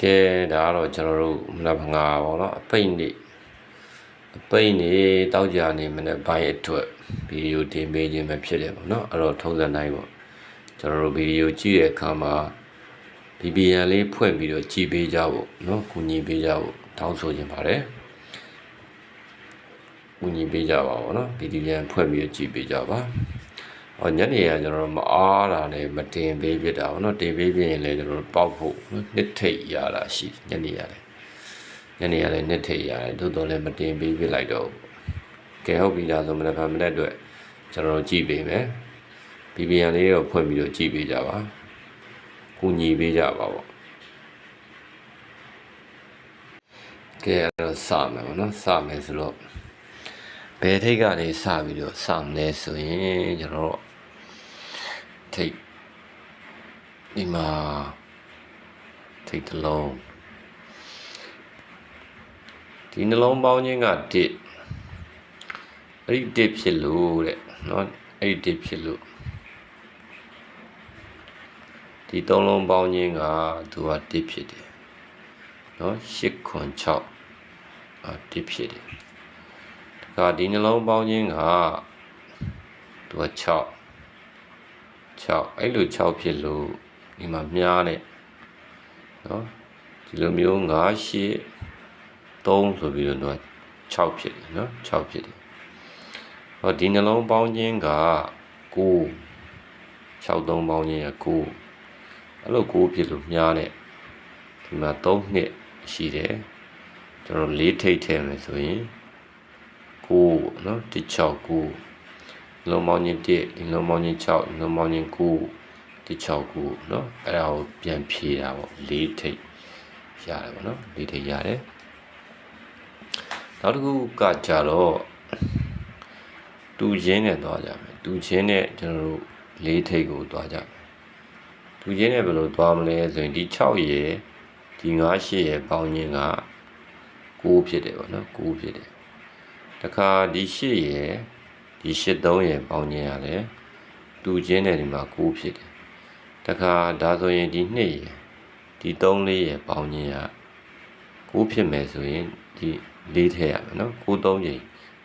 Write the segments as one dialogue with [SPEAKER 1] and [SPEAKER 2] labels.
[SPEAKER 1] ကဲဒါကတော့ကျွန်တော်တို့မနက်ငါပေါ့နော်အပိတ်နေအပိတ်နေတောက်ကြနေမနေ့ဘိုင်းအတွက်ဗီဒီယိုတင်ပေးခြင်းပဲဖြစ်တယ်ပေါ့နော်အဲ့တော့ထုံးစံတိုင်းပေါ့ကျွန်တော်တို့ဗီဒီယိုကြည့်တဲ့အခါမှာ VPN လေးဖွင့်ပြီးတော့ကြည်ပေးကြဖို့နော်ကူညီပေးကြဖို့တောင်းဆိုခြင်းပါတယ်ကူညီပေးကြပါဘောနော် VPN ဖွင့်ပြီးတော့ကြည်ပေးကြပါ ဟောညနေကကျွန်တော်တို့မအားတာနဲ့မတင်ပေးဖြစ်တာဘောနော်တင်ပေးပြရင်လည်းကျွန်တော်တို့ပေါက်ဖို့နော်နှစ်ထိတ်ရတာရှိညနေရတယ်ညနေရလည်းနှစ်ထိတ်ရတယ်သို့တော်လည်းမတင်ပေးပြလိုက်တော့ဘူးကဲဟုတ်ပြီဒါဆိုမနေ့ကမနေ့အတွက်ကျွန်တော်တို့ကြည်ပေးမယ် VPN လေးတော့ဖွင့်ပြီးတော့ကြည်ပေးကြပါကူညီပေးကြပါပေါ့ကဲအဲ့တော့စမယ်ပေါ့နော်စမယ်ဆိုတော့ဘယ်ထိတ်ကနေစပြီးတော့စမလဲဆိုရင်ကျွန်တော်တို့ ထိတ်ဒီမှာထိတ်တစ်လုံးဒီနှလုံးပေါင်းခြင်းက1အဲ့ဒီ1ဖြစ်လို့တဲ့เนาะအဲ့ဒီ1ဖြစ်လို့ဒီသုံးလုံးပေါင်းခြင်းကသူက1ဖြစ်တယ်เนาะ8ခွန်6အာ1ဖြစ်တယ်ဒါကဒီနှလုံးပေါင်းခြင်းကသူက6 6အဲ့လို6ဖြစ်လို့ဒီမှာမြားနဲ့เนาะဒီလိုမျိုး9 8 3ဆိုပြီးတော့6ဖြစ်တယ်เนาะ6ဖြစ်တယ်ဟောဒီနှလုံးပေါင်းခြင်းက9 6 3ပေါင်းခြင်းက9အဲ့လို9ဖြစ်လို့မြားနဲ့ဒီမှာ3နှစ်ရှိတယ်ကျွန်တော်၄ထိတ်ထည့်မယ်ဆိုရင်9เนาะ169 လုံးပေါင်းခြင်း1ဒီလုံးပေါင်းခြင်း6လုံးပေါင်းခြင်း9 169เนาะအဲ့ဒါကိုပြန်ဖြေတာပေါ့၄ထိတ်ရတယ်ပေါ့နော်၄ထိတ်ရတယ်နောက်တစ်ခုကကြတော့တူချင်းနဲ့သွားကြမယ်တူချင်းနဲ့ကျွန်တော်တို့လေးထိပ်ကိုသွားကြမယ်တူချင်းနဲ့ဘယ်လိုသွားမလဲဆိုရင်ဒီ6ရေဒီ9 8ရေပေါင်းခြင်းက9ဖြစ်တယ်ပေါ့နော်9ဖြစ်တယ်တခါဒီ8ရေ ဒီ8 3ရေပေါင်းခြင်းရလဲတူချင်းနဲ့ဒီမှာ9ဖြစ်တယ်တခါဒါဆိုရင်ဒီ2ရေဒီ3 4ရေပေါင်းခြင်းက9ဖြစ်မယ်ဆိုရင်ဒီလေးထည့်ရမယ်နော်9 3ချိန်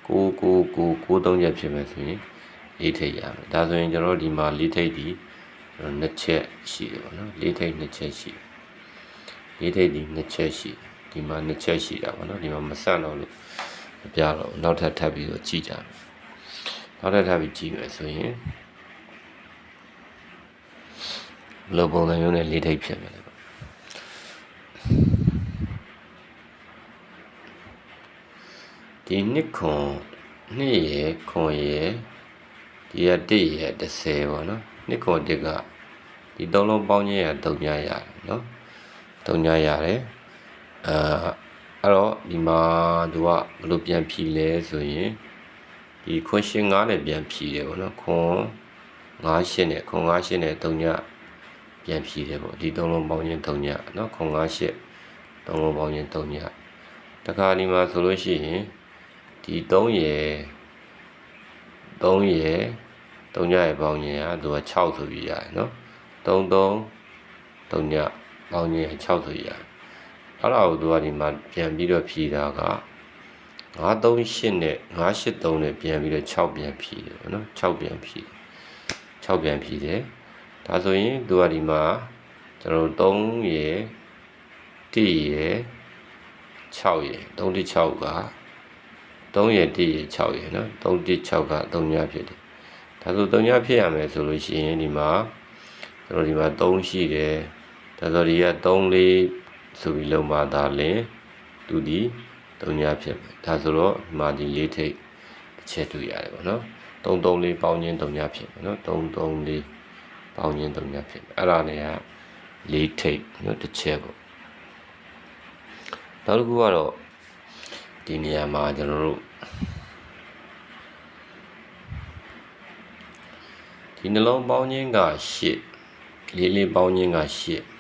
[SPEAKER 1] 9 9 9 9 3ချက်ဖြစ်မယ်ဆိုရင်လေးထိပ်ရမယ်ဒါဆိုရင်ကျွန်တော်ဒီမှာလေးထိပ်ဒီကျွန်တော်နှစ်ချက်ရှိတယ်ပေါ့နော်လေးထိပ်နှစ်ချက်ရှိလေးထိပ်ဒီနှစ်ချက်ရှိဒီမှာနှစ်ချက်ရှိတာပေါ့နော်ဒီမှာမဆန့်တော့လို့မပြတော့နောက်ထပ်ထပ်ပြီးတော့ကြည့်ကြမယ် နောက်ထပ်ထပ်ပြီးကြည့်မယ်ဆိုရင်လောပုံစံမျိုးနဲ့လေးထိပ်ဖြစ်မယ်လေဒီနှစ်ခွန်နှစ်ရယ်ခွန်ရယ်ဒီရတစ်ရယ်30ပေါ့နော်နှစ်ခွန်တစ်ကဒီသုံးလုံးပေါင်းခြင်းရ3ညရတယ်နော်3ညရတယ်အာအဲ့တော့ဒီမှာသူကဘယ်လိုပြန်ဖြီလဲဆိုရင် ဒီခွန်ရှင်9နဲ့ပြန်ဖြီတယ်ပေါ့နော်ခွန်9ရှင်းနဲ့ခွန်9ရှင်းနဲ့3ညပြန်ဖြီတယ်ပေါ့ဒီသုံးလုံးပေါင်းခြင်း3ညနော်ခွန်9ရှင်းသုံးလုံးပေါင်းခြင်း3ညတခါဒီမှာဆိုလို့ရှိရင်ဒီ3ရယ်3ရယ်3ညရယ်ပေါင်းရင်ကသူက6ဆိုပြီးရတယ်နော်3 3 3ညပေါင်းရင်6ဆိုပြီးရတယ်အဲ့ဒါကိုသူကဒီမှာပြန်ပြီးတော့ဖြီတာက 938နဲ့983နဲ့ပြန်ပြီးတော့6ပြန်ဖြီတယ်ပေါ့နော်6ပြန်ဖြီ6ပြန်ဖြီတယ်ဒါဆိုရင်သူကဒီမှာကျွန်တော်တို့3ရယ်1ရယ်6ရယ်3 6က3ရယ်1ရယ်6ရယ်နော်3 1 6က3ညဖြစ်တယ်ဒါဆို3ညဖြစ်ရမယ်ဆိုလို့ရှိရင်ဒီမှာကျွန်တော်ဒီမှာ3ရှိတယ်ဒါဆိုဒီက3 4ဆိုပြီးလုံးပါသားလင်သူဒီ 3ညဖြစ်မယ်ဒါဆိုတော့ဒီမှာဒီ၄ထိပ်တစ်ချက်တွေ့ရတယ်ပေါ့နော်3 3 4ပေါင်းခြင်း3ညဖြစ်မယ်နော်3 3 4ပေါင်းခြင်း3ညဖြစ်မယ်အဲ့ဒါနဲ့က၄ထိပ်နော်တစ်ချက်ပေါ့နောက်တစ်ခုကတော့ဒီနေရာမှာကျွန်တော်တို့ဒီနှလုံးပေါင်းခြင်းက8လေးလေးပေါင်းခြင်းက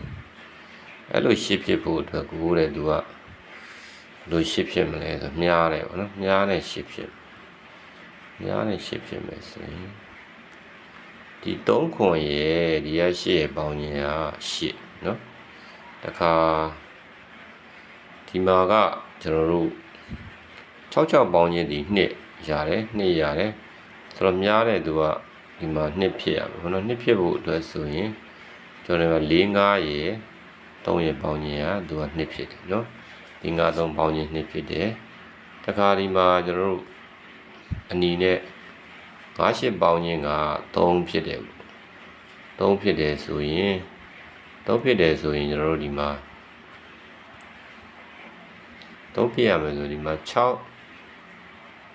[SPEAKER 1] 8အဲ့လို8ဖြစ်ဖို့အတွက်ကိုတဲ့သူက လို့8ဖြစ်မလဲဆိုမြားတယ်ဗောနော်မြားနဲ့8ဖြစ်မြားနဲ့8ဖြစ်မယ်ဆိုရင်ဒီ3ခွန်ရဲ့ဒီရ8ရဲ့ပေါင်းခြင်းက8เนาะတခါ ဒီမှာကကျွန်တော်တို့66ပေါင်းချင်းဒီနှစ်ရတယ်နှစ်ရတယ်ဆိုတော့များတဲ့သူကဒီမှာနှစ်ဖြစ်ရမယ်ဘယ်လိုနှစ်ဖြစ်ဖို့အတွက်ဆိုရင်ကျွန်တော်တို့က4 5ရေ3ရေပေါင်းချင်းကသူကနှစ်ဖြစ်တယ်နော် ဒီ5 3ပေါင်းချင်းနှစ်ဖြစ်တယ်တခါဒီမှာကျွန်တော်တို့အနီနဲ့9 8ပေါင်းချင်းက3ဖြစ်တယ်3ဖြစ်တယ်ဆိုရင်3ဖြစ်တယ်ဆိုရင်ကျွန်တော်တို့ဒီမှာ3ဖြစ်ရမယ်ဆိုဒီမှာ6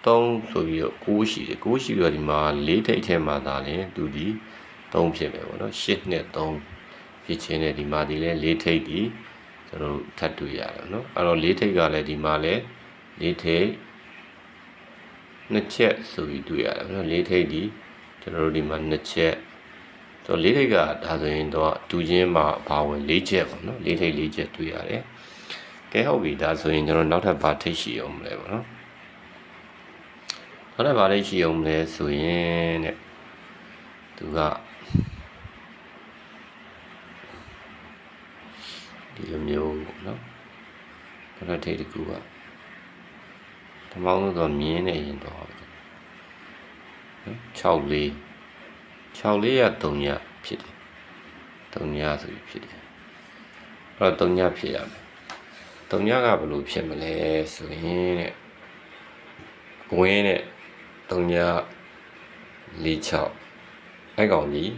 [SPEAKER 1] 3ဆိုပြီးတော့6ရှိတယ်6ရှိပြီးတော့ဒီမှာ4ထိပ်ထဲမှာသာလဲသူဒီ3ဖြစ်မယ်ပေါ့နော်8နဲ့3ဖြစ်ချင်းနဲ့ဒီမှာဒီလဲ4ထိပ်ဒီ ကျွန်တော်တို့ထပ်တွေ့ရတယ်နော်အဲ့တော့4ထိပ်ကလည်းဒီမှာလဲ4ထိပ်နှစ်ချက်ဆိုပြီးတွေ့ရတယ်နော်4ထိပ်ဒီကျွန်တော်တို့ဒီမှာနှစ်ချက်ဆိုတော့၄ထိပ်ကဒါဆိုရင်တော့တူချင်းမှာဘာဝင်၄ချက်ပေါ့နော်၄ထိပ်၄ချက်တွေ့ရတယ်ကဲဟုတ်ပြီဒါဆိုရင်ကျွန်တော်နောက်ထပ်ဘာထိပ်ရှိအောင်မလဲပေါ့နော်နောက်ထပ်ဘာထိပ်ရှိအောင်မလဲဆိုရင်တဲ့သူက ဒီလိုမျိုးပေါ့နော်နောက်ထပ်ထိပ်တစ်ခုကဓမ္မောင်းလို့တော့မြင်းနေရင်တော့6လေး6လေးရ3ညဖြစ်တယ်3ညဆိုပြီးဖြစ်တယ်အဲ့တော့3ညဖြစ်ရမယ်3ညကဘယ်လိုဖြစ်မလဲဆိုရင်တဲ့ဝင်းတဲ့3ည4 6အဲ့ကောင်ကြီး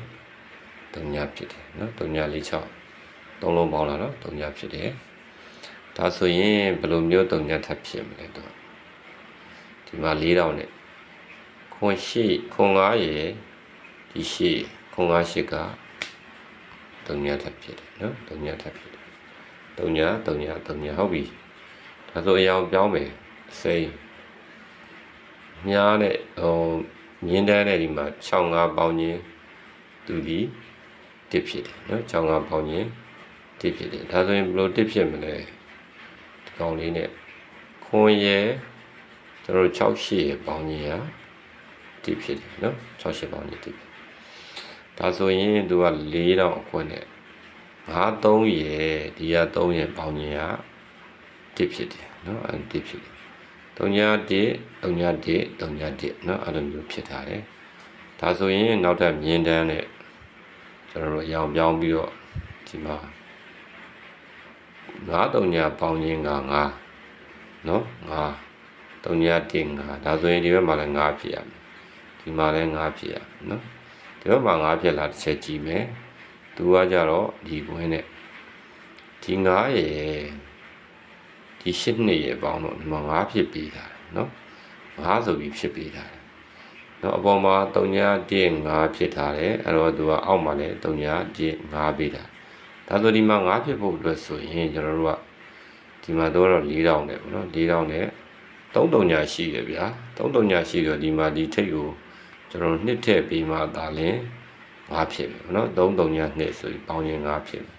[SPEAKER 1] 3ညဖြစ်တယ်နော်3ည4 6 သုံးလုံးပေါင်းလာတော့3ညဖြစ်တယ်ဒါဆိုရင်ဘယ်လိုမျိုး3ညထပ်ဖြစ်မလဲတော့ဒီမှာ4000နဲ့ခွန်ရှိခွန်9ရေဒီရှိခွန်9ရှိက3ညထပ်ဖြစ်တယ်နော်3ညထပ်ဖြစ်တယ်3ည3ည3ညဟုတ်ပြီဒါဆိုအရောင်ပြောင်းမယ်အစိမ်းမြားနဲ့ဟိုမြင်းတန်းနဲ့ဒီမှာ65ပေါင်းချင်းသူဒီတစ်ဖြစ်တယ်နော်65ပေါင်းချင်း တစ်ဖြစ်တယ်ဒါဆိုရင်ဘယ်လိုတစ်ဖြစ်မလဲဒီကောင်လေးနဲ့ခွန်ရဲကျွန်တော်တို့6ရှစ်ပေါင်းကြီးရာတစ်ဖြစ်တယ်နော်6ရှစ်ပေါင်းကြီးတစ်ဖြစ်ဒါဆိုရင်သူက4000အခွင့်နဲ့53ရေဒီက3ရေပေါင်းကြီးရာတစ်ဖြစ်တယ်နော်အဲ့တစ်ဖြစ်တယ်3ညာ1 3ညာ1 3ညာ1နော်အဲ့လိုမျိုးဖြစ်ထားတယ်ဒါဆိုရင်နောက်ထပ်မြင်းတန်းနဲ့ကျွန်တော်တို့အရောင်ပြောင်းပြီးတော့ဒီမှာ ငါတုံညာပေါင်းခြင်းကငါနော်ငါတုံညာတင်ငါဒါဆိုရင်ဒီဘက်မှာလည်းငါဖြစ်ရမယ်ဒီမှာလည်းငါဖြစ်ရမယ်နော်ဒီဘက်မှာငါဖြစ်လာတစ်ချက်ကြည့်မယ်သူကကြတော့ဒီဘွင်းနဲ့ဒီငါရဲ့ဒီရှစ်နှစ်ရဲ့ပေါင်းတော့ဒီမှာငါဖြစ်ပြီးတာနော်ငါဆိုပြီးဖြစ်ပြီးတာနော်အပေါ်မှာတုံညာတင်ငါဖြစ်ထားတယ်အဲ့တော့သူကအောက်မှာလည်းတုံညာတင်ငါပြီးတာ ဒါဆိုဒီမှာ9ဖြစ်ဖို့အတွက်ဆိုရင်ကျွန်တော်တို့ကဒီမှာတော့4000နဲ့ပေါ့နော်4000နဲ့3000ညာရှိရဗျာ3000ညာရှိတော့ဒီမှာဒီထိပ်ကိုကျွန်တော်နှစ်ထည့်ပြီးမှဒါလင်း9ဖြစ်မယ်နော်3000ညာနှစ်ဆိုပြီးပေါင်းရင်9ဖြစ်မယ်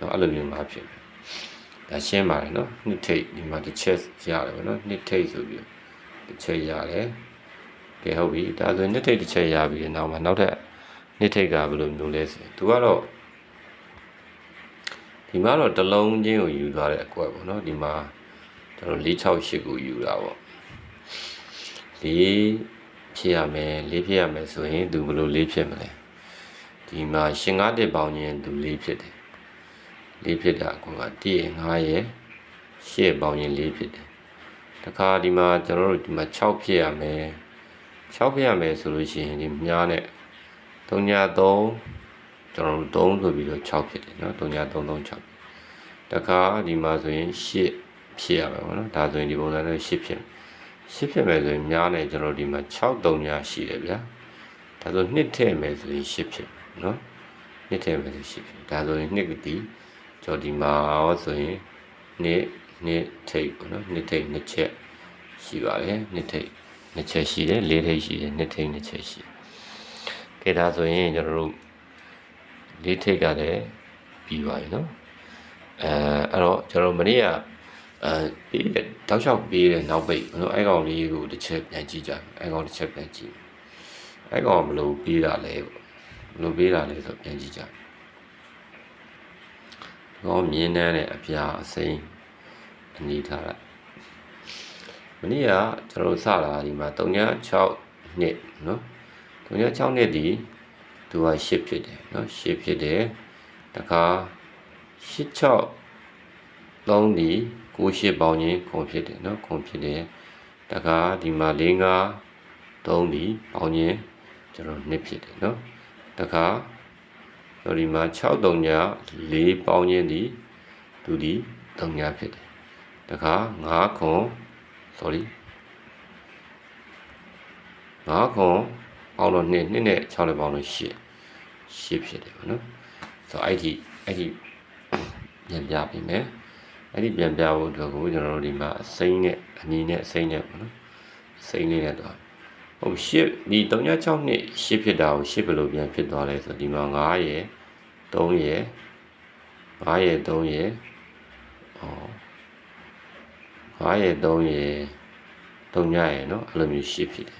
[SPEAKER 1] နော်အဲ့လိုမျိုး9ဖြစ်မယ်ဒါရှင်းပါတယ်နော်နှစ်ထိပ်ဒီမှာတစ်ချက်ရတယ်ပေါ့နော်နှစ်ထိပ်ဆိုပြီးတစ်ချက်ရတယ်ကဲဟုတ်ပြီဒါဆိုရင်နှစ်ထိပ်တစ်ချက်ရပြီးတော့နောက်မှာနောက်ထပ်နှစ်ထိပ်ကဘယ်လိုမျိုးလဲဆိုရင်သူကတော့ ဒီမှာတော့တလုံးချင်းကိုယူသွားတဲ့အကွက်ပေါ့နော်ဒီမှာကျွန်တော်468ကိုယူတာပေါ့4ဖြစ်ရမယ်4ဖြစ်ရမယ်ဆိုရင်သူဘယ်လို4ဖြစ်မလဲဒီမှာရှင်၅တက်ပေါင်းချင်းသူ4ဖြစ်တယ်4ဖြစ်တာကွက်က1ရ5ရ8ပေါင်းချင်း4ဖြစ်တယ်တခါဒီမှာကျွန်တော်တို့ဒီမှာ6ဖြစ်ရမယ်6ဖြစ်ရမယ်ဆိုလို့ရှိရင်ဒီမြားနဲ့3ည3 ကျွန်တော်တို့3ဆိုပြီးတော့6ဖြစ်တယ်เนาะ3ည3 3 6တခါဒီမှာဆိုရင်8ဖြစ်ရမယ်ပေါ့နော်ဒါဆိုရင်ဒီပုံစံနဲ့8ဖြစ်8ဖြစ်မယ်ဆိုရင်များနေကျွန်တော်ဒီမှာ6 3ညရှိတယ်ဗျာဒါဆို2ထည့်မယ်ဆိုရင်8ဖြစ်เนาะ2ထည့်မယ်ဆို8ဖြစ်ဒါဆိုရင်2ကတိကျွန်တော်ဒီမှာရောဆိုရင်2 2ထိပ်ပေါ့နော်2ထိပ်2ချက်ရှိပါတယ်2ထိပ်2ချက်ရှိတယ်4ထိပ်ရှိတယ်2ထိပ်2ချက်ရှိတယ်ကဲဒါဆိုရင်ကျွန်တော်တို့ လေးထိတ်ကလည်းပြီးပါပြီနော်အဲအဲ့တော့ကျွန်တော်မနေ့ကအဲတောက်လျှောက်ပေးတဲ့နောက်ပိတ်ကျွန်တော်အဲကောင်လေးကိုတစ်ချက်ပြန်ကြည့်ကြအဲကောင်တစ်ချက်ပြန်ကြည့်အဲကောင်မလို့ပေးတာလဲပေါ့မလို့ပေးတာလဲဆိုပြန်ကြည့်ကြတော့မြင်းနှန်းနဲ့အပြာအစိမ်းအနေထားလိုက်မနေ့ကကျွန်တော်စလာဒီမှာ3.6နှစ်နော်3.6နှစ်ဒီ သူက10ဖြစ်တယ်နော်10ဖြစ်တယ်တခါ86လုံးဒီ98ပေါင်းချင်းခုံဖြစ်တယ်နော်ခုံဖြစ်တယ်တခါဒီမှာ45 3ဒီပေါင်းချင်းကျွန်တော်နှစ်ဖြစ်တယ်နော်တခါဒီမှာ6 3ည4ပေါင်းချင်းဒီသူဒီ3ညဖြစ်တယ်တခါ9ခွန် sorry 9ခွန် ပေါင်းတော့2 2နဲ့6နဲ့ပေါင်းတော့8 8ဖြစ်တယ်ပေါ့နော်ဆိုတော့အဲ့ဒီအဲ့ဒီပြန်ပြပေးမယ်အဲ့ဒီပြန်ပြဖို့အတွက်ကိုကျွန်တော်တို့ဒီမှာအစိမ့်နဲ့အညီနဲ့အစိမ့်နဲ့ပေါ့နော်အစိမ့်လေးနဲ့တော့ဟုတ်ရှစ်ဒီ36နှစ်ရှစ်ဖြစ်တာကိုရှစ်ဘယ်လိုပြန်ဖြစ်သွားလဲဆိုတော့ဒီမှာ9ရယ်3ရယ်9ရယ်3ရယ်ဟော9ရယ်3ရယ်3ညရယ်เนาะအဲ့လိုမျိုးရှစ်ဖြစ်တယ်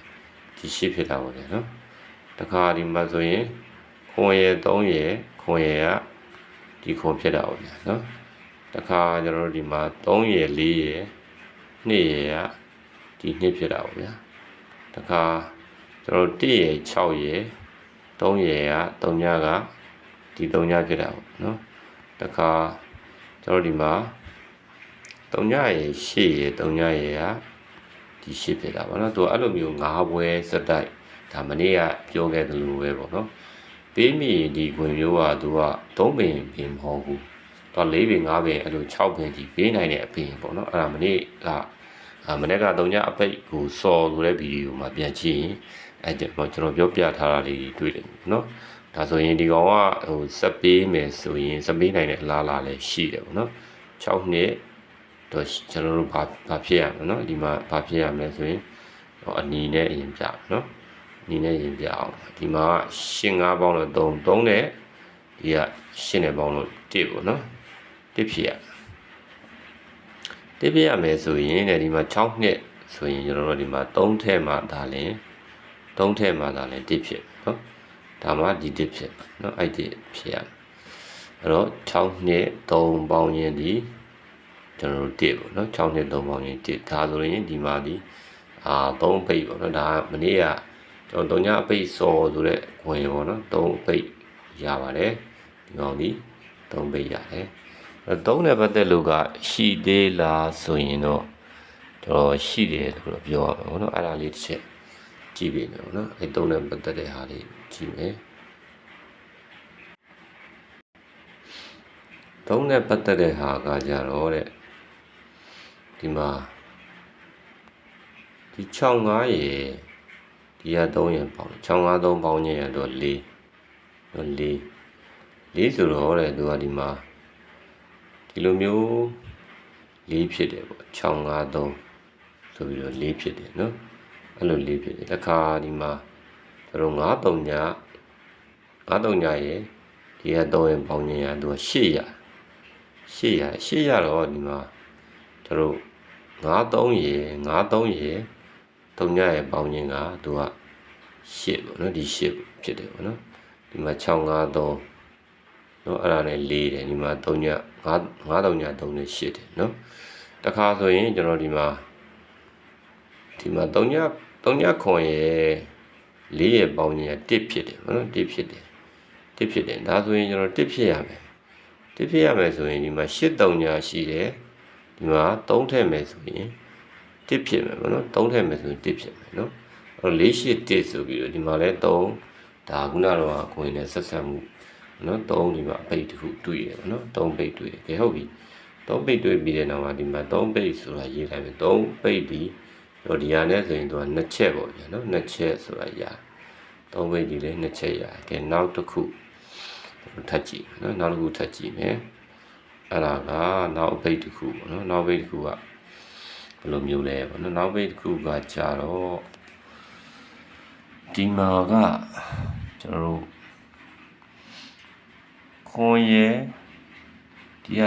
[SPEAKER 1] ဒီရှိဖြစ်လာပါတယ်နော်တခါဒီမှာဆိုရင်ခွန်ရယ်3ရယ်ခွန်ရယ်ကဒီခွန်ဖြစ်တာပေါ့ဗျာနော်တခါကျွန်တော်တို့ဒီမှာ3ရယ်4ရယ်2ရယ်ကဒီ2ဖြစ်တာပေါ့ဗျာတခါကျွန်တော်တို့1ရယ်6ရယ်3ရယ်က3ညကဒီ3ညဖြစ်တာပေါ့နော်တခါကျွန်တော်တို့ဒီမှာ3ညရယ်8ရယ်3ညရယ်က ဒီ8ဖြစ်တာပေါ့နော်သူအဲ့လိုမျိုး၅ဘွဲစက်တိုက်ဒါမနေ့ကပြောခဲ့သလိုပဲပေါ့နော်ပေးမိဒီခွင်မျိုးကသူက3ပင်ပင်မဟုတ်ဘူးတော့၄ပင်၅ပင်အဲ့လို6ပင်ကြီးပေးနိုင်တဲ့အပင်ပေါ့နော်အဲ့ဒါမနေ့ကအာမနေ့က3ညအပိတ်ကိုစော်ဆိုတဲ့ဗီဒီယိုမှာပြန်ကြည့်ရင်အဲ့ကျွန်တော်ပြောပြထားတာလေးတွေ့တယ်နော်ဒါဆိုရင်ဒီကောင်ကဟိုစက်ပေးမယ်ဆိုရင်စက်ပေးနိုင်တဲ့အလားအလာလည်းရှိတယ်ပေါ့နော်6နှစ် တော့ကျွန်တော်တို့ဘာဘာဖြစ်ရမလဲเนาะဒီမှာဘာဖြစ်ရမလဲဆိုရင်ဟိုအနီနဲ့အရင်ပြเนาะအနီနဲ့ရင်ပြအောင်ဒီမှာရှင်း၅ပေါင်းလို့3 3နဲ့ဒီကရှင်းတဲ့ပေါင်းလို့1ပေါ့เนาะ1ဖြစ်ရ1ဖြစ်ရမယ်ဆိုရင်တဲ့ဒီမှာ6နှစ်ဆိုရင်ကျွန်တော်တို့ဒီမှာ3ထဲမှာဒါလင်3ထဲမှာဒါလင်1ဖြစ်เนาะဒါမှဒီ1ဖြစ်เนาะအဲ့ဒီဖြစ်ရအဲ့တော့6နှစ်3ပေါင်းရင်ဒီ ကျွန်တော်တို့တစ်ပေါ့နော်6နှစ်3ပေါင်းရင်တစ်ဒါဆိုရင်ဒီမှာဒီအာ3ပိတ်ပေါ့နော်ဒါမနေ့ကကျွန်တော်3ညအပိတ်စော်ဆိုတဲ့ဝင်ပေါ့နော်3ပိတ်ရပါတယ်ဒီကောင်ဒီ3ပိတ်ရတယ်အဲ3နဲ့ပတ်သက်လို့ကရှိသေးလားဆိုရင်တော့တော့ရှိတယ်လို့ပြောရမှာပေါ့နော်အဲ့ဒါလေးတစ်ချက်ကြည့်ပြီနော်နော်အဲ3နဲ့ပတ်သက်တဲ့ဟာလေးကြည့်မယ်သုံးနဲ့ပတ်သက်တဲ့ဟာကကြတော့တဲ့ ဒီမှာဒီ65ရေဒီက3ရေပေါင်း65 3ပေါင်းညရတော့4တော့4 4ဆိုတော့တဲ့သူကဒီမှာဒီလိုမျိုး4ဖြစ်တယ်ပေါ့65 3ဆိုပြီးတော့4ဖြစ်တယ်နော်အဲ့လို4ဖြစ်တယ်တစ်ခါဒီမှာတို့9 3ည9 3ညရေဒီက3ရေပေါင်းညရသူက8ရ8ရ8ရတော့ဒီမှာတို့ 93ရေ93ရေ3ညရေပေါင်းခြင်းကသူက8ပေါ့နော်ဒီ8ဖြစ်တယ်ပေါ့နော်ဒီမှာ653နော်အဲ့ဒါနဲ့4တယ်ဒီမှာ3ည9 93ည3နဲ့8တယ်နော်တခါဆိုရင်ကျွန်တော်ဒီမှာဒီမှာ3ည3ညခွန်ရေ4ရေပေါင်းခြင်းက1ဖြစ်တယ်ပေါ့နော်1ဖြစ်တယ်1ဖြစ်တယ်ဒါဆိုရင်ကျွန်တော်1ဖြစ်ရမယ်1ဖြစ်ရမယ်ဆိုရင်ဒီမှာ8 3ညရှိတယ် ဒီမှာ3ထည့်မယ်ဆိုရင်1ဖြစ်မယ်ပေါ့နော်3ထည့်မယ်ဆိုရင်1ဖြစ်မယ်နော်အဲ့တော့4 8 1ဆိုပြီးတော့ဒီမှာလဲ3ဒါခုနကတော့ကိုင်းနဲ့ဆက်ဆက်မှုနော်3ဒီမှာအပိတ်တစ်ခုတွေ့ရပေါ့နော်3ပိတ်တွေ့တယ်ကဲဟုတ်ပြီ3ပိတ်တွေ့ပြီးတဲ့နောက်မှာဒီမှာ3ပိတ်ဆိုတာရေးလိုက်မယ်3ပိတ်ပြီးတော့ဒီဟာနဲ့ဆိုရင်သူက2ချက်ပေါ့ဗျာနော်2ချက်ဆိုတာရ3ပိတ်ဒီလေ2ချက်ရကဲနောက်တစ်ခုထပ်ကြည့်နော်နောက်တစ်ခုထပ်ကြည့်မယ် အဲ့ဒါကနောက်ဘိတ်တစ်ခုပေါ့နော်နောက်ဘိတ်တစ်ခုကဘယ်လိုမျိုးလဲပေါ့နော်နောက်ဘိတ်တစ်ခုကကြာတော့ဒီမှာကကျွန်တော်တို့ခွန်ရယ်ဒီက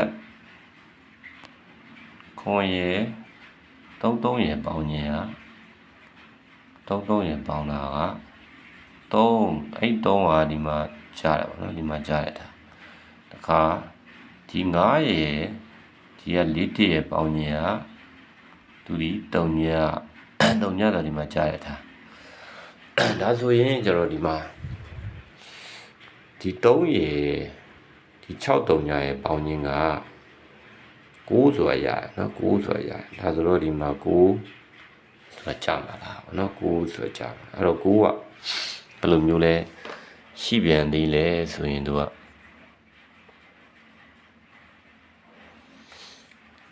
[SPEAKER 1] ခွန်ရယ်သုံးသုံးရယ်ပေါင်းရယ်ကသုံးသုံးရယ်ပေါင်းတာကသုံးအဲ့သုံးဟာဒီမှာကြားတယ်ပေါ့နော်ဒီမှာကြားရတာတခါ ဒီ9ရေဒီဒီကလေးတစ်ရဲ့ပေါင်းခြင်းကသူဒီတုံညတုံညတော့ဒီမှာကြားရတာဒါဆိုရင်ကျွန်တော်ဒီမှာဒီ3ရေဒီ6တုံညရဲ့ပေါင်းခြင်းက9ဆိုရရတယ်နော်9ဆိုရရတယ်ဒါဆိုတော့ဒီမှာ9ဆိုတာကြာလာတာပေါ့နော်9ဆိုကြာလာအဲ့တော့9ကဘယ်လိုမျိုးလဲရှိပြန်သေးလဲဆိုရင်သူက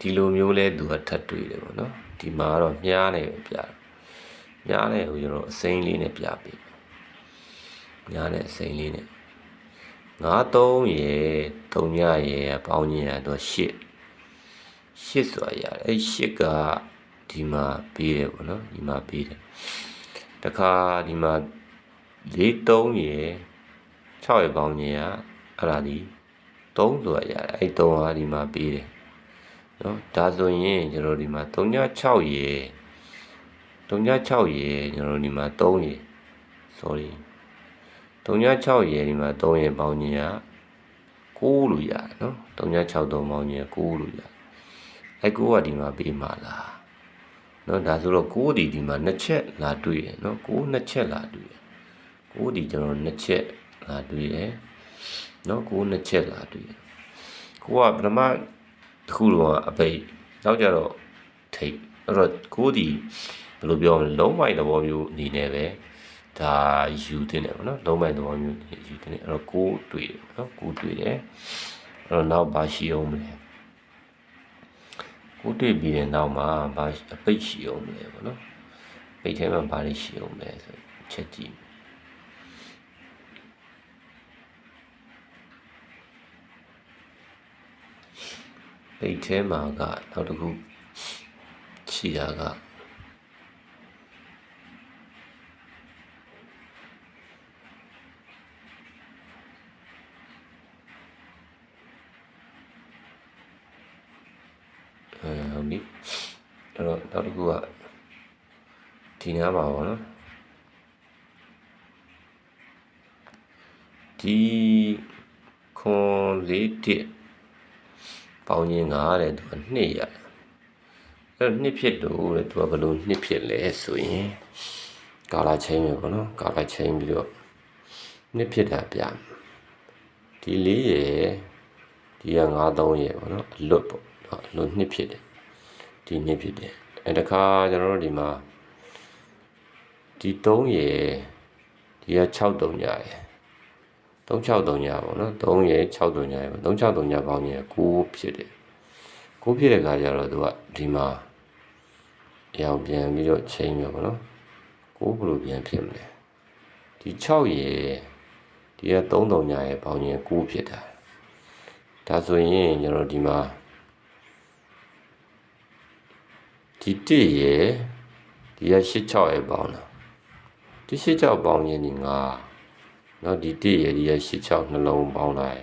[SPEAKER 1] ဒီလိုမျိုးလဲသူကထပ်တွေ့တယ်ပေါ့နော်ဒီမှာကတော့မြားနေပဲပြတယ်မြားနေကိုကျွန်တော်အစိမ်းလေးနဲ့ပြပေးမယ်မြားနေအစိမ်းလေးနဲ့ငါး3ရေ3ညရေပေါင်းခြင်းရတော့8 8ဆိုတာရတယ်အဲ့8ကဒီမှာပေးတယ်ပေါ့နော်ဒီမှာပေးတယ်တခါဒီမှာ၄3ရေ6ရေပေါင်းခြင်းရအဲ့ဒါဒီ3ဆိုတာရတယ်အဲ့3ကဒီမှာပေးတယ် နော်ဒါဆိုရင်ကျွန်တော်ဒီမှာ36ရေ36ရေကျွန်တော်ဒီမှာ3ရေ sorry 36ရေဒီမှာ3ရေပေါင်းခြင်းရ6လို့ရတယ်နော်36 3ပေါင်းခြင်းရ6လို့ရတယ်အဲ့6ကဒီမှာပေးမှာလားနော်ဒါဆိုတော့6ဒီဒီမှာနှစ်ချက်လာတွေ့ရနော်6နှစ်ချက်လာတွေ့ရ6ဒီကျွန်တော်နှစ်ချက်လာတွေ့ရနော်6နှစ်ချက်လာတွေ့ရကိုကပထမ တစ်ခုလုံးကအပိတ်နောက်ကြတော့ထိတ်အဲ့တော့ကိုဒီဘယ်လိုပြောမလဲလုံးမိုက်သဘောမျိုးအနေနဲ့ပဲဒါယူတင်တယ်ပေါ့နော်လုံးမိုက်သဘောမျိုးယူတင်တယ်အဲ့တော့ကိုတွေ့တယ်ပေါ့နော်ကိုတွေ့တယ်အဲ့တော့နောက်ဘာရှိအောင်မလဲကိုတွေ့ပြီးတဲ့နောက်မှာဘာအပိတ်ရှိအောင်မလဲပေါ့နော်ပိတ်ထဲမှာဘာတွေရှိအောင်မလဲဆိုချက်ကြည့် ပိတ်ထဲမှာကနောက်တစ်ခုရှိတာကအဲဟုတ်ပြီအဲ့တော့နောက်တစ်ခုကဒီနားပါပါနော်ဒီခွန်လေးတစ် ပေါင်းရင်ငါတဲ့သူကနှစ်ရအဲ့တော့နှစ်ဖြစ်တော့တဲ့သူကဘယ်လိုနှစ်ဖြစ်လဲဆိုရင်ကာလာချင်းပဲပေါ့နော်ကာလာချင်းပြီးတော့နှစ်ဖြစ်တာပြဒီလေးရယ်ဒီက93ရယ်ပေါ့နော်အလွတ်ပေါ့နော်အလွတ်နှစ်ဖြစ်တယ်ဒီနှစ်ဖြစ်တယ်အဲတခါကျွန်တော်တို့ဒီမှာဒီ3ရယ်ဒီက6 3ရယ် 363ညပေါ့နော်3ရယ်63ညရယ်363ညပေါင်းရင်9ဖြစ်တယ်9ဖြစ်တဲ့ခါကျတော့သူကဒီမှာရောင်ပြန်ပြီးတော့ချိန်ရပေါ့နော်9ဘယ်လိုပြန်ဖြစ်မလဲဒီ6ရယ်ဒီက33ညရယ်ပေါင်းရင်9ဖြစ်တာဒါဆိုရင်ကျွန်တော်ဒီမှာဒီ1ရယ်ဒီက86ရယ်ပေါင်းတာဒီ86ပေါင်းရင်ဒီ9 နော်ဒီ1ရယ်ဒီရ86နှလုံးပေါင်းလိုက်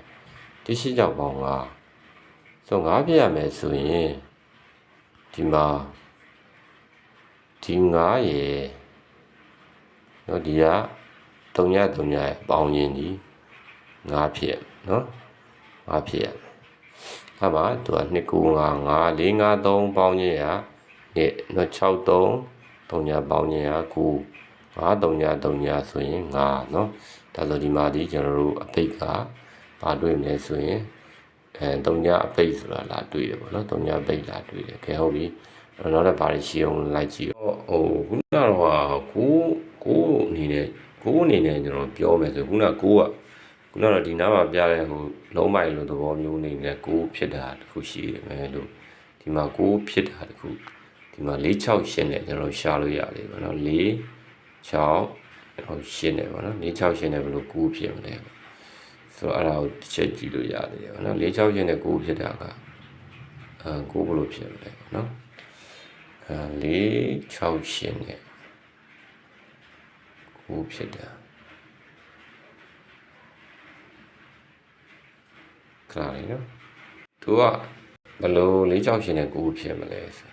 [SPEAKER 1] ဒီ86ပေါင်းကဆို9ပြရမယ်ဆိုရင်ဒီမှာဒီ9ရယ်နော်ဒီက3ည3ညပေါင်းရင်ဒီ9ဖြစ်နော်9ဖြစ်ရအဲ့မှာသူက2 9 5 5 4 5 3ပေါင်းခြင်းရနှစ်နော်6 3 3ညပေါင်းခြင်းရ9 5 3ည3ညဆိုရင်9နော် ဒါဆိုဒီမှာဒီကျွန်တော်တို့အပိတ်ကဘာတွေ့မလဲဆိုရင်အဲတုံညာအပိတ်ဆိုတာလာတွေ့တယ်ပေါ့နော်တုံညာပိတ်လာတွေ့တယ်ကဲဟုတ်ပြီနောက်တော့ဘာတွေရှိအောင်လိုက်ကြည့်ဟိုခုနကတော့ကိုကိုအနေနဲ့ကိုအနေနဲ့ကျွန်တော်ပြောမယ်ဆိုခုနကိုကခုနကတော့ဒီနားမှာပြတဲ့ဟိုလုံးမိုင်လိုသဘောမျိုးနေနဲ့ကိုဖြစ်တာတခုရှိတယ်မယ်လို့ဒီမှာကိုဖြစ်တာတခုဒီမှာ4 6ရှင်းနဲ့ကျွန်တော်ရှာလို့ရတယ်ပေါ့နော်4 6 ဟိုရှင်းနေပါနော်၄6ရှင်းနေဘယ်လို9ဖြစ်မလဲဆိုတော့အဲ့ဒါကိုတစ်ချက်ကြည့်လို့ရတယ်ပေါ့နော်၄6ရှင်းနေ9ဖြစ်တာကအဲ9ဘယ်လိုဖြစ်မလဲနော်အဲ၄6ရှင်းနေ9ဖြစ်တာခလာလေးနော်သူကဘယ်လို၄6ရှင်းနေ9ဖြစ်မလဲဆို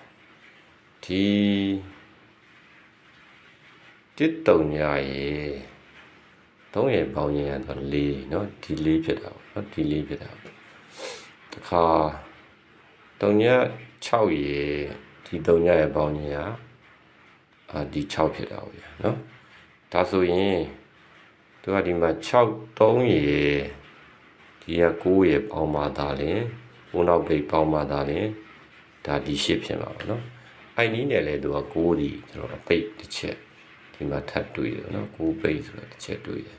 [SPEAKER 1] ဒီ တစ်တုံညာရေသုံးရေပေါင်းရင်ကတော့၄เนาะဒီ၄ဖြစ်တာပေါ့เนาะဒီ၄ဖြစ်တာတခါတ တုံည6ရေဒီတုံညရဲ့ပေါင်းခြင်းကအာဒီ6ဖြစ်တာပေါ့ဗျာနော်ဒါဆိုရင်သူကဒီမှာ6 3ရေဒီက9ရေပေါင်းမှသာလင်ဘုံနောက်ပိတ်ပေါင်းမှသာလင်ဒါဒီ8ဖြစ်မှာပေါ့နော်အဲ့နည်းနဲ့လဲသူက9ဒီကျွန်တော်ပိတ်တစ်ချက် ဒီမှာထပ်တွေ့တယ်နော်9ပိတ်ဆိုတော့တစ်ချက်တွေ့တယ်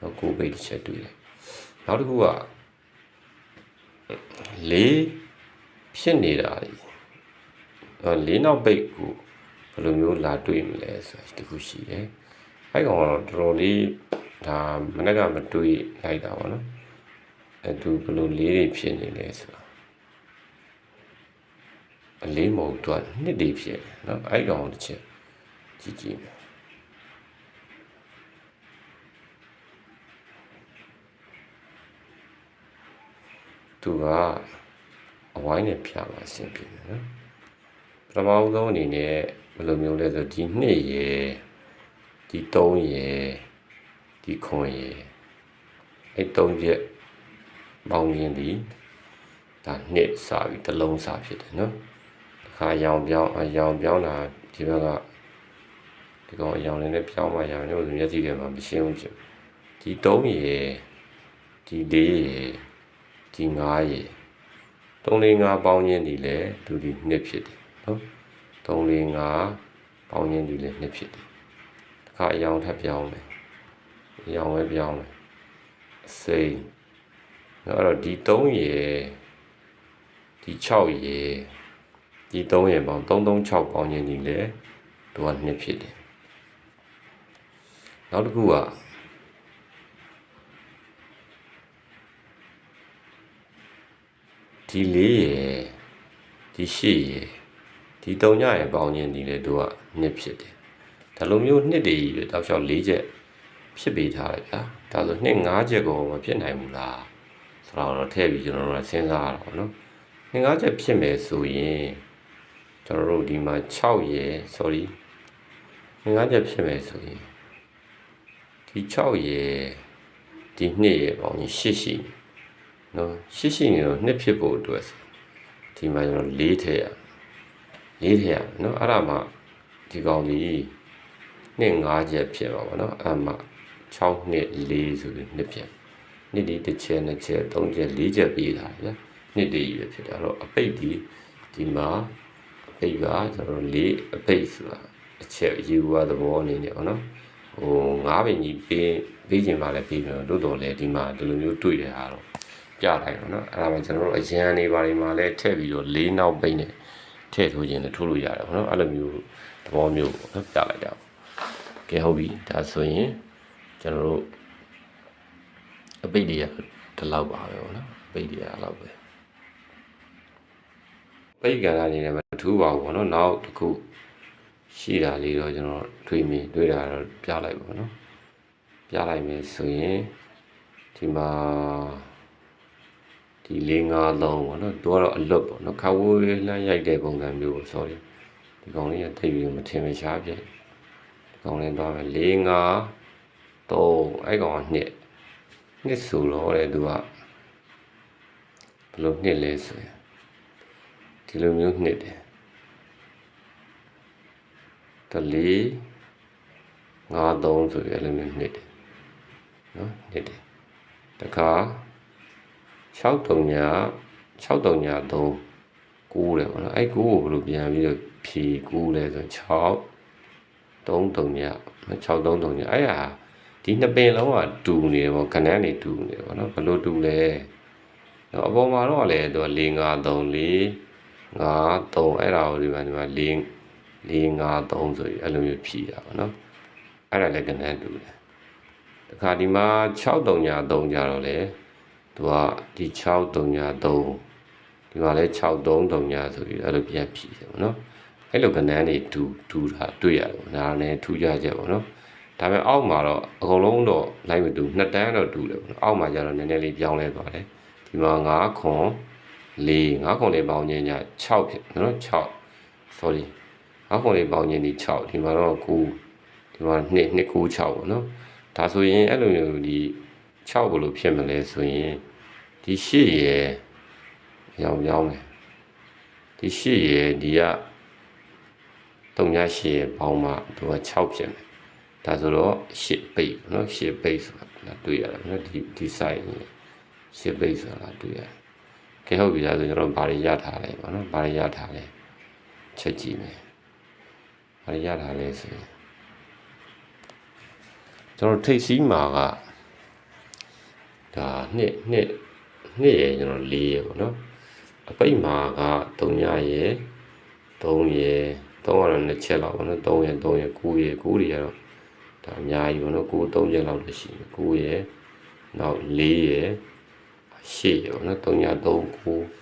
[SPEAKER 1] နော်9ပိတ်တစ်ချက်တွေ့တယ်နောက်တစ်ခုကလေးဖြစ်နေတာလေအဲလေးနောက်ပိတ်ကိုဘယ်လိုမျိုးလာတွေ့မလဲဆိုတာတခုရှိတယ်အဲ့ကောင်ကတော့တော်တော်လေးဒါမနေ့ကမတွေ့လိုက်တာပါနော်အဲသူဘယ်လိုလေးတွေဖြစ်နေလဲဆိုတာအလေးမဟုတ်တော့နှစ်တွေဖြစ်တယ်နော်အဲ့ကောင်တစ်ချက်ကြည့်ကြည့် သူကအဝိုင်းနဲ့ဖြာပါအဆင်ပြေတယ်နော်ပထမဦးဆုံးအနေနဲ့ဘယ်လိုမျိုးလဲဆိုဒီနှစ်ရယ်ဒီ3ရယ်ဒီခွန်ရယ်အဲ့3ချက်ပေါင်းရင်းဒီဒါနှစ်စာပြီးတစ်လုံးစာဖြစ်တယ်နော်တစ်ခါရောင်ပြောင်းအရောင်ပြောင်းတာဒီဘက်ကဒီကောင်အရောင်လေးနဲ့ပြောင်းမှရောင်လို့မျက်စိထဲမှာမရှင်းဘူးဖြစ်ဒီ3ရယ်ဒီ4ရယ် ဒီ9ရယ်3 4 5ပေါင်းခြင်းဒီလေသူဒီနှစ်ဖြစ်တယ်နော်3 4 5ပေါင်းခြင်းဒီလေနှစ်ဖြစ်တယ်တစ်ခါအရောင်ထပ်ပြောင်းမယ်အရောင်ပဲပြောင်းမယ်အစိမ်းအဲ့တော့ဒီ3ရယ်ဒီ6ရယ်ဒီ3ရယ်ပေါင်း336ပေါင်းခြင်းဒီလေသူကနှစ်ဖြစ်တယ်နောက်တစ်ခုက ဒီလေးရယ်ဒီရှစ်ရယ်ဒီတုံညရယ်ပေါင်းခြင်းဒီလေတို့ကနှစ်ဖြစ်တယ်ဒါလိုမျိုးနှစ်တွေကြီးပဲတောက်လျှောက်၄ချက်ဖြစ်ပေးထားတယ်ဗျာဒါဆိုနှစ်၅ချက်ကိုမဖြစ်နိုင်ဘူးလားဆိုတော့ထည့်ပြီးကျွန်တော်တို့စဉ်းစားရတော့နော်နှစ်၅ချက်ဖြစ်မယ်ဆိုရင်ကျွန်တော်တို့ဒီမှာ6ရယ် sorry နှစ်၅ချက်ဖြစ်မယ်ဆိုရင်ဒီ6ရယ်ဒီ2ရယ်ပေါင်းရင်8ရှိတယ် နော်ရှိရှိနေတော့နှစ်ဖြစ်ဖို့အတွက်ဆိုဒီမှာကျွန်တော်၄ထည့်ရ၄ထည့်ရနော်အဲ့ဒါမှဒီကောင်ကြီးနှစ်၅ချက်ဖြစ်ပါဘောနော်အဲ့မှ6နှစ်4ဆိုပြီးနှစ်ဖြစ်နှစ်ဒီတစ်ချက်နှစ်ချက်သုံးချက်၄ချက်ပြီးတာဗျာနှစ်တည်းကြီးပဲဖြစ်တယ်အဲ့တော့အပိတ်ဒီဒီမှာအပိတ်ကကျွန်တော်၄အပိတ်ဆိုတာအချက်ယူဝသဘောအနေနဲ့ပေါ့နော်ဟို၅ပင်ကြီးပေးပေးခြင်းပါလဲပေးမယ်လို့တော့လေဒီမှာဒီလိုမျိုးတွေ့တဲ့ဟာတော့ ပြလိုက်ပါနော်အဲ့ဒါမှကျွန်တော်တို့အရန်နေပါတွေမှာလည်းထည့်ပြီးတော့လေးနောက်ပိတ်နဲ့ထည့်ထိုးခြင်းနဲ့ထိုးလို့ရတယ်ပေါ့နော်အဲ့လိုမျိုးသဘောမျိုးပေါ့နော်ပြလိုက်တာပေါ့ကဲဟုတ်ပြီဒါဆိုရင်ကျွန်တော်တို့အပိတ်တွေကဒီလောက်ပါပဲပေါ့နော်အပိတ်တွေကဒီလောက်ပဲပိတ်ကလာနေတယ်မထူးပါဘူးပေါ့နော်နောက်တစ်ခုရှိတာလေးတော့ကျွန်တော်တွေးမိတွေးတာတော့ပြလိုက်ပါပေါ့နော်ပြလိုက်မယ်ဆိုရင်ဒီမှာ ဒီ၄၅လုံးပေါ့နော်သူကတော့အလွတ်ပေါ့နော်ခါဝေးလှမ်းရိုက်တဲ့ပုံစံမျိုးပေါ့ sorry ဒီကောင်လေးကတိတ်ပြီးမထင်မရှားပြည့်ဒီကောင်လေးတော့မယ်၄၅တော့အဲ့ကောင်ကနှစ်နှစ်ဆိုတော့လေသူကဘယ်လိုနှစ်လဲဆိုရင်ဒီလိုမျိုးနှစ်တယ်တလေးငါသုံးဆိုရလည်းမျိုးနှစ်တယ်နော်နှစ်တယ်တခါ 6တုံညာ6တုံညာ3 9တယ်ပေါ့နော်အဲ့9ကိုဘယ်လိုပြန်ပြီးတော့ဖြေ9လဲဆို6 3တုံညာ6 3တုံညာအဲ့ဟာဒီနှစ်ပင်လုံးကတူနေတယ်ပေါ့ခဏန်းနေတူနေတယ်ပေါ့နော်ဘယ်လိုတူလဲအပေါ်မှာတော့လေသူက4 5 3 4 5 3အဲ့ဒါကိုဒီမှာဒီမှာ4 4 5 3ဆိုပြီးအဲ့လိုမျိုးဖြည့်တာပေါ့နော်အဲ့ဒါလည်းကဏ္ဍတူတယ်တခါဒီမှာ6တုံညာ3ကြတော့လေ သူကဒီ6 3ညာ3ဒီမှာလဲ6 3 3ညာဆိုပြီးအဲ့လိုပြန်ဖြည့်တယ်ပေါ့နော်အဲ့လိုကဏ္ဍတွေတူတူတာတွေ့ရတယ်ပေါ့ဒါလည်းထူးခြားချက်ပေါ့နော်ဒါပေမဲ့အောက်မှာတော့အကုန်လုံးတော့လိုက်မတူနှစ်တန်းတော့တူတယ်ပေါ့နော်အောက်မှာကျတော့နည်းနည်းလေးပြောင်းလဲသွားတယ်ဒီမှာ9ခွန်4 9ခွန်လေးပေါင်းခြင်းညာ6ဖြစ်နော်6 sorry 9ခွန်လေးပေါင်းခြင်းဒီ6ဒီမှာတော့9ဒီမှာ2 2 9 6ပေါ့နော်ဒါဆိုရင်အဲ့လိုမျိုးဒီ 6ဘယ်လိုဖြစ်မလဲဆိုရင်ဒီ8ရယ်ရောင်ပြောင်းမယ် ဒီရှစ်ရယ်ဒီက3ည8ရယ်ပေါင်းမှသူက6ဖြစ်မယ်ဒါဆိုတော့8ပိတ်เนาะ8ပိတ်ဆိုတာတွေ့ရတယ်เนาะဒီဒီ site 8ပိတ်ဆိုတာတွေ့ရတယ်ကဲဟုတ်ပြီဒါဆိုကျွန်တော်ဘာတွေရထားလဲပေါ့နော်ဘာတွေရထားလဲချက်ကြည့်မယ်ဘာတွေရထားလဲဆိုရင်ကျွန်တော်ထိတ်စီးမှာက ဒါနှစ်နှစ်နှစ်ရယ်ကျွန်တော်၄ရယ်ပေါ့နော်အပိတ်မှာက3ညရယ်3ရယ်3ကတော့နှစ်ချက်လောက်ပေါ့နော်3ရယ်3ရယ်9ရယ်9တွေကတော့ဒါအများကြီးပေါ့နော်9 3ချက်လောက်လည်းရှိတယ်9ရယ်နောက်4ရယ်8ရယ်ပေါ့နော်3ည3 9 4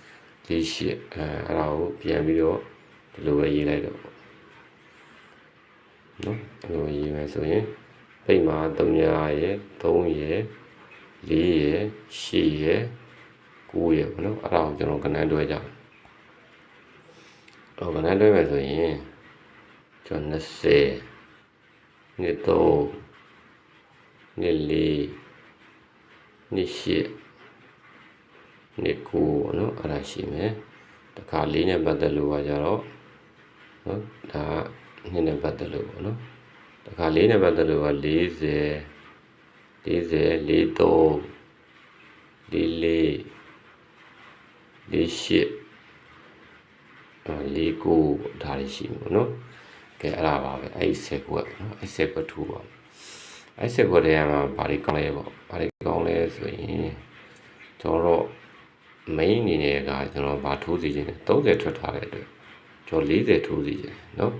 [SPEAKER 1] 8အဲအဲ့ဒါကိုပြန်ပြီးတော့ဒီလိုပဲရေးလိုက်တော့ပေါ့နော်အဲ့လိုရေးမယ်ဆိုရင်ပိတ်မှာ3ညရယ်3ရယ် 4ရယ်8ရယ်9ရယ်ပေါ့နော်အဲ့ဒါကိုကျွန်တော်ကဏ္ဍတွဲကြမယ်တော့ကဏ္ဍတွဲမယ်ဆိုရင်ကျွန်တော်20နှစ်3နှစ်4နှစ်8နှစ်9ပေါ့နော်အဲ့ဒါရှိမယ်တခါလေးနဲ့ပတ်သက်လို့ကကြတော့နော်ဒါနှစ်နဲ့ပတ်သက်လို့ပေါ့နော်တခါလေးနဲ့ပတ်သက်လို့က40 40 43 44 48အဲ49ဒါတွေရှိမှာနော်ကဲအဲ့ဒါပါပဲအဲ့ဒီဆက်ကွက်နော်အဲ့ဆက်ကွက်ထူပါအဲ့ဆက်ကွက်တွေကမှဘာတွေကောင်းလဲပေါ့ဘာတွေကောင်းလဲဆိုရင်ကျွန်တော်တို့ main အနေနဲ့ကကျွန်တော်ဗာထိုးစီခြင်း30ထွက်ထားတဲ့အတွက်ကျွန်တော်40ထိုးစီခြင်းနော်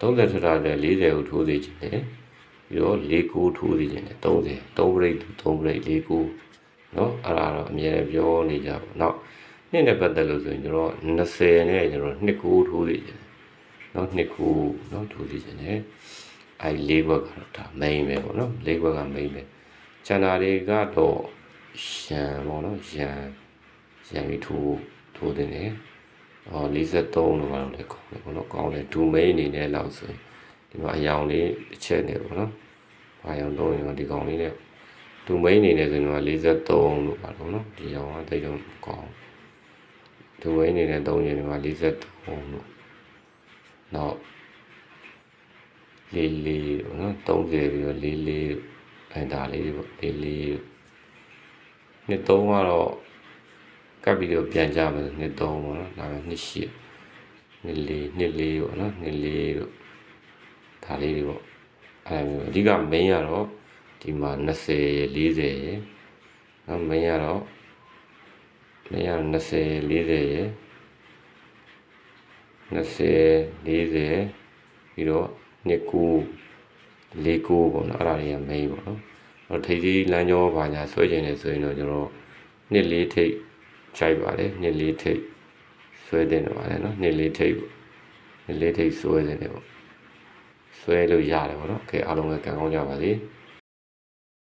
[SPEAKER 1] 30ထွက်ထားတဲ့40ကိုထိုးစီခြင်းတယ် ပြီးတော့49ထိုးစီခြင်းတယ်30 3 break 3 break 49နော်အဲ့ဒါတော့အများကြီးပြောနေကြပါတော့နှစ်နဲ့ပတ်သက်လို့ဆိုရင်ကျွန်တော်20နဲ့ကျွန်တော်2ကိုထိုးစီခြင်းနော်2ကိုနော်ထိုးစီခြင်းတယ်အဲ့၄ဘက်ကတော့ဒါ main ပဲပေါ့နော်၄ဘက်က main ပဲကျန်တာတွေကတော့ရန်ပေါ့နော်ရန်ရန်ပြီးထိုးထိုးတင်တယ်။အော်43လို့ကတော့လည်းကောင်းတယ်ပေါ့နော်။ကောင်းတယ်ဒူမိန်အနေနဲ့လောက်ဆိုရင်ဒီမှာအယောင်လေးတစ်ချက်နဲ့ပေါ့နော်။ ဘာယောင်တော့ရင်ဒီကောင်လေးနဲ့ဒူမိန်အနေနဲ့ဆိုရင်တော့43လို့ပါတော့နော်။ဒီယောင်ကတိတ်တော့ကောင်း။ဒူမိန်အနေနဲ့3ရင်ဒီမှာ43လို့နောက်လေးလေးပေါ့နော်30ပြီးတော့လေးလေးအဲဒါလေးပေါ့လေးလေးနှစ်သုံးကတော့ကပ်ပြီးတော့ပြန်ကြမယ်နှစ်သုံးပေါ့နော်ဒါပဲနှစ်ရှစ်နှစ်လေးနှစ်လေးပေါ့နော်နှစ်လေးတို့ဒါလေးတွေပေါ့ အဲမျိုးအဓိက main ကတော့ဒီမှာ20 40ရယ်နော် main ကတော့ main ကတော့20 40ရယ်20 40ပြီးတော့နှစ်ကူလေးကူပေါ့နော်အဲ့ဒါတွေက main ပေါ့နော်တော့ထိပ်သီးလမ်းကြောဘာညာဆွဲကျင်နေဆိုရင်တော့ကျွန်တော်နှစ်လေးထိပ်ခြိုက်ပါတယ်နှစ်လေးထိပ်ဆွဲတင်တယ်ပါတယ်နော်နှစ်လေးထိပ်ပေါ့နှစ်လေးထိပ်ဆွဲတင်တယ်ပေါ့ ဆွဲလို့ရတယ်ပေါ့နော်โอเคအားလုံးလည်းကံကောင်းကြပါစေ